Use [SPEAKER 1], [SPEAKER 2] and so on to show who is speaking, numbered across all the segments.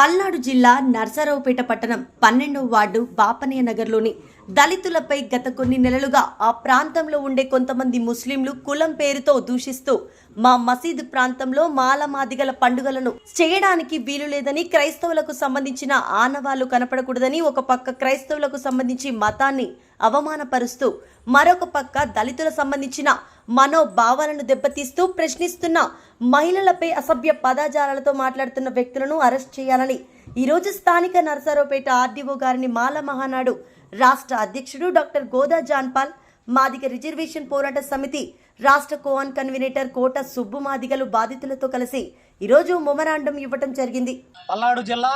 [SPEAKER 1] పల్నాడు జిల్లా నర్సరావుపేట పట్టణం పన్నెండవ వార్డు బాపనయ్య నగర్లోని దళితులపై గత కొన్ని నెలలుగా ఆ ప్రాంతంలో ఉండే కొంతమంది ముస్లింలు కులం పేరుతో దూషిస్తూ మా మసీదు ప్రాంతంలో మాలమాదిగల పండుగలను చేయడానికి వీలు లేదని క్రైస్తవులకు సంబంధించిన ఆనవాళ్ళు కనపడకూడదని ఒక పక్క క్రైస్తవులకు సంబంధించి మతాన్ని అవమానపరుస్తూ మరొక పక్క దళితుల సంబంధించిన మనోభావాలను దెబ్బతీస్తూ ప్రశ్నిస్తున్న మహిళలపై అసభ్య పదాజాలతో మాట్లాడుతున్న వ్యక్తులను అరెస్ట్ చేయాలని ఈరోజు స్థానిక నరసరావుపేట ఆర్డీఓ గారిని మాల మహానాడు రాష్ట్ర అధ్యక్షుడు doctor Goda John Paul Madiga reservation పోరాట సమితి రాష్ట్ర కోఆన్ కన్వీనేటర్ కోట సుబ్బు మాదిగలు బాధితులతో కలిసి ఈరోజు మొమరాండం ఇవ్వటం జరిగింది.
[SPEAKER 2] పల్నాడు జిల్లా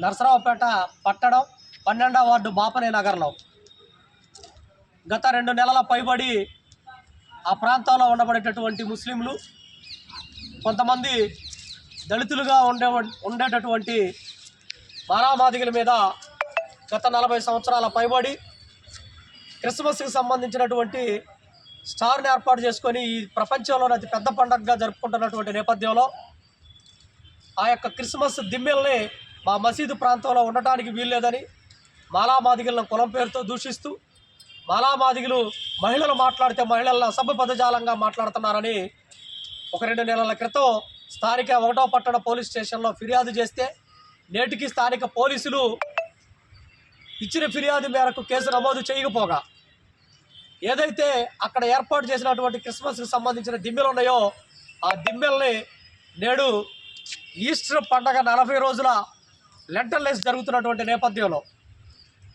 [SPEAKER 2] నరసరావుపేట పట్టణం పన్నెండవ వార్డు బాపనే నగర్లో గత రెండు నెలల పైబడి ఆ ప్రాంతంలో ఉండబడేటటువంటి ముస్లింలు కొంతమంది దళితులుగా ఉండే ఉండేటటువంటి మారామాదిగల మీద గత నలభై సంవత్సరాల పైబడి క్రిస్మస్కి సంబంధించినటువంటి స్టార్ని ఏర్పాటు చేసుకొని ఈ ప్రపంచంలోని అతి పెద్ద పండుగగా జరుపుకుంటున్నటువంటి నేపథ్యంలో ఆ యొక్క క్రిస్మస్ దిమ్మెల్ని మా మసీదు ప్రాంతంలో ఉండటానికి వీల్లేదని మాలామాదిగలను కులం పేరుతో దూషిస్తూ మాలామాదిగులు మహిళలు మాట్లాడితే మహిళల అసభ్య పదజాలంగా మాట్లాడుతున్నారని ఒక రెండు నెలల క్రితం స్థానిక ఒకటో పట్టణ పోలీస్ స్టేషన్లో ఫిర్యాదు చేస్తే నేటికి స్థానిక పోలీసులు ఇచ్చిన ఫిర్యాదు మేరకు కేసు నమోదు చేయకపోగా ఏదైతే అక్కడ ఏర్పాటు చేసినటువంటి క్రిస్మస్కి సంబంధించిన దిమ్మెలు ఉన్నాయో ఆ దిమ్మెల్ని నేడు ఈస్టర్ పండగ నలభై రోజుల లెంటల్ లెస్ జరుగుతున్నటువంటి నేపథ్యంలో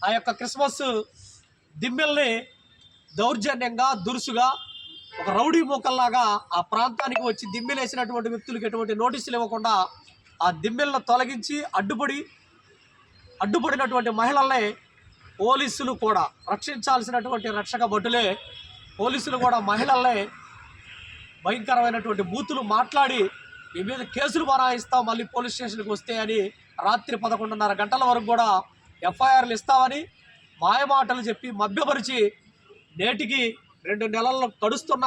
[SPEAKER 2] ఆ యొక్క క్రిస్మస్ దిమ్మెల్ని దౌర్జన్యంగా దురుసుగా ఒక రౌడీ మూకల్లాగా ఆ ప్రాంతానికి వచ్చి దిమ్మెలేసినటువంటి వ్యక్తులకు ఎటువంటి నోటీసులు ఇవ్వకుండా ఆ దిమ్మెలను తొలగించి అడ్డుపడి అడ్డుపడినటువంటి మహిళల్ని పోలీసులు కూడా రక్షించాల్సినటువంటి రక్షక భటులే పోలీసులు కూడా మహిళల్ని భయంకరమైనటువంటి బూతులు మాట్లాడి మీ మీద కేసులు బనాయిస్తాం మళ్ళీ పోలీస్ స్టేషన్కి వస్తే అని రాత్రి పదకొండున్నర గంటల వరకు కూడా ఎఫ్ఐఆర్లు ఇస్తామని మాయమాటలు చెప్పి మభ్యపరిచి నేటికి రెండు నెలల్లో కడుస్తున్న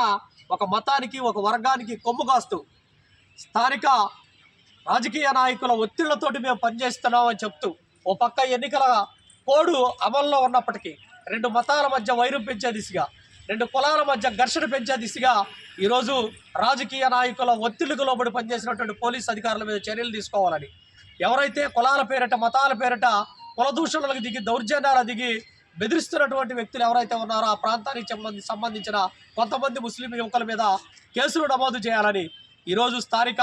[SPEAKER 2] ఒక మతానికి ఒక వర్గానికి కొమ్ము కాస్తూ స్థానిక రాజకీయ నాయకుల ఒత్తిళ్ళతోటి మేము పనిచేస్తున్నామని చెప్తూ ఓ పక్క ఎన్నికల కోడు అమల్లో ఉన్నప్పటికీ రెండు మతాల మధ్య వైరం పెంచే దిశగా రెండు కులాల మధ్య ఘర్షణ పెంచే దిశగా ఈరోజు రాజకీయ నాయకుల ఒత్తిళ్ళకు లోబడి పనిచేసినటువంటి పోలీస్ అధికారుల మీద చర్యలు తీసుకోవాలని. ఎవరైతే కులాల పేరిట మతాల పేరిట కుల దూషణలకు దిగి దౌర్జన్యాలు దిగి బెదిరిస్తున్నటువంటి వ్యక్తులు ఎవరైతే ఉన్నారో ఆ ప్రాంతానికి సంబంధించిన కొంతమంది ముస్లిం యువకుల మీద కేసులు నమోదు చేయాలని ఈరోజు స్థానిక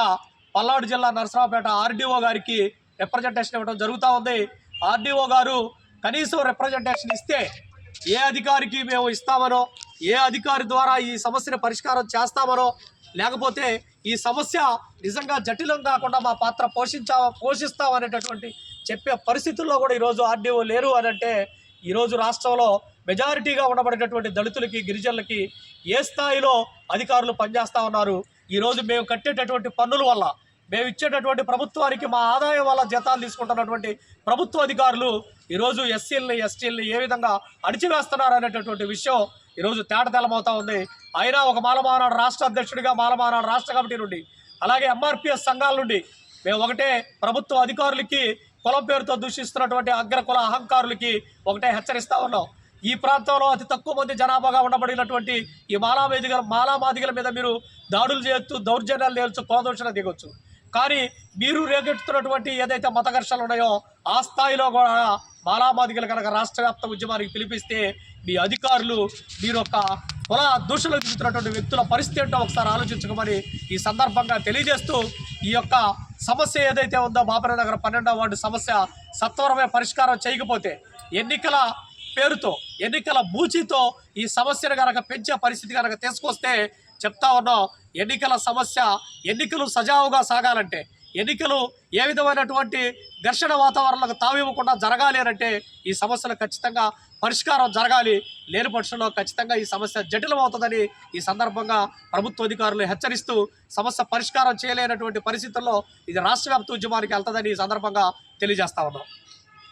[SPEAKER 2] పల్నాడు జిల్లా నరసరావుపేట ఆర్డీఓ గారికి రిప్రజెంటేషన్ ఇవ్వడం జరుగుతూ ఉంది. ఆర్డీఓ గారు కనీసం రిప్రజెంటేషన్ ఇస్తే ఏ అధికారికి మేము ఇస్తామనో ఏ అధికారి ద్వారా ఈ సమస్యను పరిష్కారం చేస్తామనో లేకపోతే ఈ సమస్య నిజంగా జటిలం కాకుండా మా పాత్ర పోషించా పోషిస్తామనేటటువంటి చెప్పే పరిస్థితుల్లో కూడా ఈరోజు ఆర్డీఓ లేరు అని అంటే ఈరోజు రాష్ట్రంలో మెజారిటీగా ఉండబడేటటువంటి దళితులకి గిరిజనులకి ఏ స్థాయిలో అధికారులు పనిచేస్తూ ఉన్నారు? ఈరోజు మేము కట్టేటటువంటి పన్నుల వల్ల మేము ఇచ్చేటటువంటి ప్రభుత్వానికి మా ఆదాయం వల్ల జీతాలు తీసుకుంటున్నటువంటి ప్రభుత్వ అధికారులు ఈరోజు ఎస్సీలని ఎస్టీలని ఏ విధంగా అణిచివేస్తున్నారు అనేటటువంటి విషయం ఈరోజు తేటతెలమవుతా ఉంది. అయినా ఒక మాలమానాడు రాష్ట్ర అధ్యక్షుడిగా మాలమానాడు రాష్ట్ర కమిటీ నుండి అలాగే ఎంఆర్పిఎస్ సంఘాల నుండి మేము ఒకటే ప్రభుత్వ అధికారులకి కులం పేరుతో దూషిస్తున్నటువంటి అగ్ర కుల అహంకారులకి ఒకటే హెచ్చరిస్తా ఉన్నాం. ఈ ప్రాంతంలో అతి తక్కువ మంది జనాభాగా ఉండబడినటువంటి ఈ మాలావేదిగల మాలామాదిగల మీద మీరు దాడులు చేయొచ్చు దౌర్జన్యాలు చేయొచ్చు కోదోషణ దిగొచ్చు. కానీ మీరు రేగెట్టుతున్నటువంటి ఏదైతే మత ఘర్షణలు ఉన్నాయో ఆ స్థాయిలో కూడా మాలామాదిగలు కనుక రాష్ట్ర వ్యాప్త ఉద్యమానికి పిలిపిస్తే మీ అధికారులు మీరు ఒక కుల దూషణలు దిగుతున్నటువంటి వ్యక్తుల పరిస్థితి ఏంటో ఒకసారి ఆలోచించుకోమని ఈ సందర్భంగా తెలియజేస్తూ ఈ యొక్క సమస్య ఏదైతే ఉందో బాపర నగర పన్నెండవ వార్డు సమస్య సత్వరమే పరిష్కారం చేయకపోతే ఎన్నికల పేరుతో ఎన్నికల బూచితో ఈ సమస్యను కనుక పెంచే పరిస్థితి కనుక తీసుకొస్తే చెప్తా ఉన్నాం ఎన్నికల సమస్య ఎన్నికలు సజావుగా సాగాలంటే ఎన్నికలు ఏ విధమైనటువంటి ఘర్షణ వాతావరణాలకు తావివ్వకుండా జరగాలి అంటే ఈ సమస్యలు ఖచ్చితంగా పరిష్కారం జరగాలి. లేని పక్షంలో ఖచ్చితంగా ఈ సమస్య జటిలమవుతుందని ఈ సందర్భంగా ప్రభుత్వ అధికారులు హెచ్చరిస్తూ సమస్య పరిష్కారం చేయలేనటువంటి పరిస్థితుల్లో ఇది రాష్ట్ర వ్యాప్త ఉద్యమానికి వెళ్తుందని ఈ సందర్భంగా తెలియజేస్తా ఉన్నాం.